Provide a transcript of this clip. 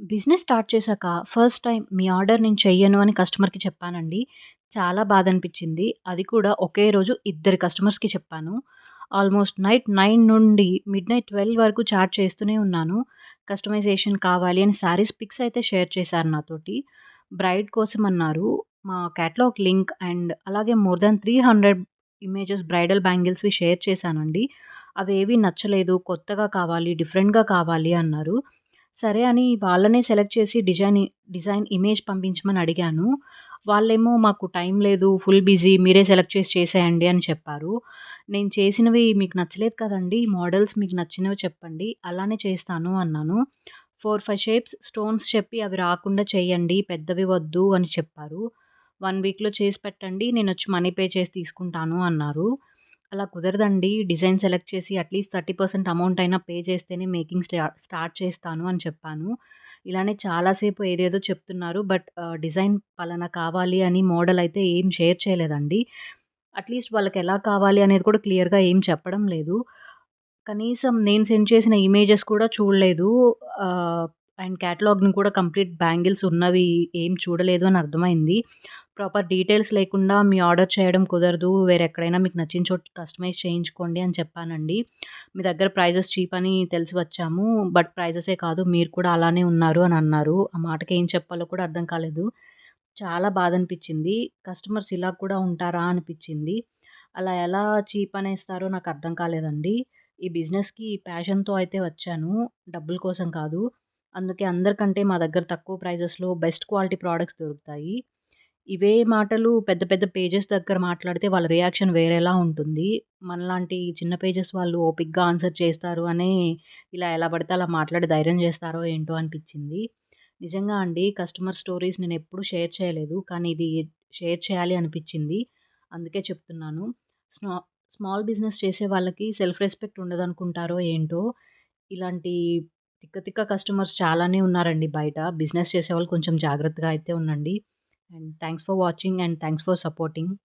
Business start చేశాక first time మీ order నేను చెయ్యను అని కస్టమర్‌కి చెప్పానండి. చాలా బాధ అనిపించింది అది కూడా ఒకే రోజు ఇద్దరు కస్టమర్స్‌కి చెప్పాను. ఆల్మోస్ట్ నైట్ నైన్ నుండి మిడ్ నైట్ ట్వెల్వ్ వరకు చాట్ చేస్తూనే ఉన్నాను. కస్టమైజేషన్ కావాలి అని శారీస్ పిక్స్ అయితే షేర్ చేశారు నాతోటి. బ్రైడ్ కోసం అన్నారు. మా క్యాటలాగ్ లింక్ అండ్ అలాగే మోర్ దాన్ 300 ఇమేజెస్ బ్రైడల్ బ్యాంగిల్స్‌వి షేర్ చేశానండి. అవి ఏవి నచ్చలేదు. కొత్తగా కావాలి, డిఫరెంట్‌గా కావాలి అన్నారు. సరే అని వాళ్ళనే సెలెక్ట్ చేసి డిజైన్ డిజైన్ ఇమేజ్ పంపించమని అడిగాను. వాళ్ళేమో మాకు టైం లేదు. ఫుల్ బిజీ మీరే సెలెక్ట్ చేసి చేసేయండి అని చెప్పారు. నేను చేసినవి మీకు నచ్చలేదు కదండీ! మోడల్స్ మీకు నచ్చినవి చెప్పండి. అలానే చేస్తాను అన్నాను. 4, 5 షేప్స్ స్టోన్స్ చెప్పి అవి రాకుండా చేయండి. పెద్దవి వద్దు అని చెప్పారు. వన్ వీక్‌లో చేసి పెట్టండి. నేను వచ్చి మనీ పే చేసి తీసుకుంటాను అన్నారు. అలా కుదరదండి. డిజైన్ సెలెక్ట్ చేసి అట్‌లీస్ట్ 30% అమౌంట్ అయినా పే చేస్తేనే మేకింగ్ స్టార్ట్ స్టార్ట్ చేస్తాను అని చెప్పాను. ఇలానే చాలాసేపు ఏదేదో చెప్తున్నారు. బట్ డిజైన్ పలానా కావాలి అని మోడల్ అయితే ఏం షేర్ చేయలేదండి. అట్‌లీస్ట్ వాళ్ళకి ఎలా కావాలి అనేది కూడా క్లియర్‌గా ఏం చెప్పడం లేదు. కనీసం నేను సెండ్ చేసిన ఇమేజెస్ కూడా చూడలేదు. అండ్ క్యాటలాగ్ని కూడా కంప్లీట్ బ్యాంగిల్స్ ఉన్నవి ఏం చూడలేదు అని అర్థమైంది. ప్రాపర్ డీటెయిల్స్ లేకుండా మీ ఆర్డర్ చేయడం కుదరదు. వేరెక్కడైనా మీకు నచ్చిన చోట కస్టమైజ్ చేయించుకోండి అని చెప్పానండి. మీ దగ్గర ప్రైజెస్ చీప్ అని తెలిసి వచ్చాము. బట్ ప్రైజెసే కాదు మీరు కూడా అలానే ఉన్నారు అని అన్నారు. ఆ మాటకి ఏం చెప్పాలో కూడా అర్థం కాలేదు. చాలా బాధ అనిపించింది కస్టమర్స్ ఇలా కూడా ఉంటారా అనిపించింది. అలా ఎలా చీప్ అనేస్తారో నాకు అర్థం కాలేదండి. ఈ బిజినెస్‌కి ప్యాషన్‌తో అయితే వచ్చాను. డబ్బుల కోసం కాదు. అందుకే అందరికంటే మా దగ్గర తక్కువ ప్రైజెస్‌లో బెస్ట్ క్వాలిటీ ప్రొడక్ట్స్ దొరుకుతాయి. ఇవే మాటలు పెద్ద పెద్ద పేజెస్ దగ్గర మాట్లాడితే వాళ్ళ రియాక్షన్ వేరేలా ఉంటుంది. మనలాంటి చిన్న పేజెస్ వాళ్ళు ఓపిక్గా ఆన్సర్ చేస్తారు అని ఇలా ఎలా పడితే అలా మాట్లాడి ధైర్యం చేస్తారో ఏంటో అనిపించింది. నిజంగా అండి కస్టమర్ స్టోరీస్ నేను ఎప్పుడు షేర్ చేయలేదు. కానీ ఇది షేర్ చేయాలి అనిపించింది. అందుకే చెప్తున్నాను. స్మా స్మాల్ బిజినెస్ చేసే వాళ్ళకి సెల్ఫ్ రెస్పెక్ట్ ఉండదనుకుంటారో ఏంటో! ఇలాంటి తిక్క తిక్క కస్టమర్స్ చాలానే ఉన్నారండి బయట. బిజినెస్ చేసేవాళ్ళు కొంచెం జాగ్రత్తగా అయితే ఉండండి. and thanks for watching and thanks for supporting.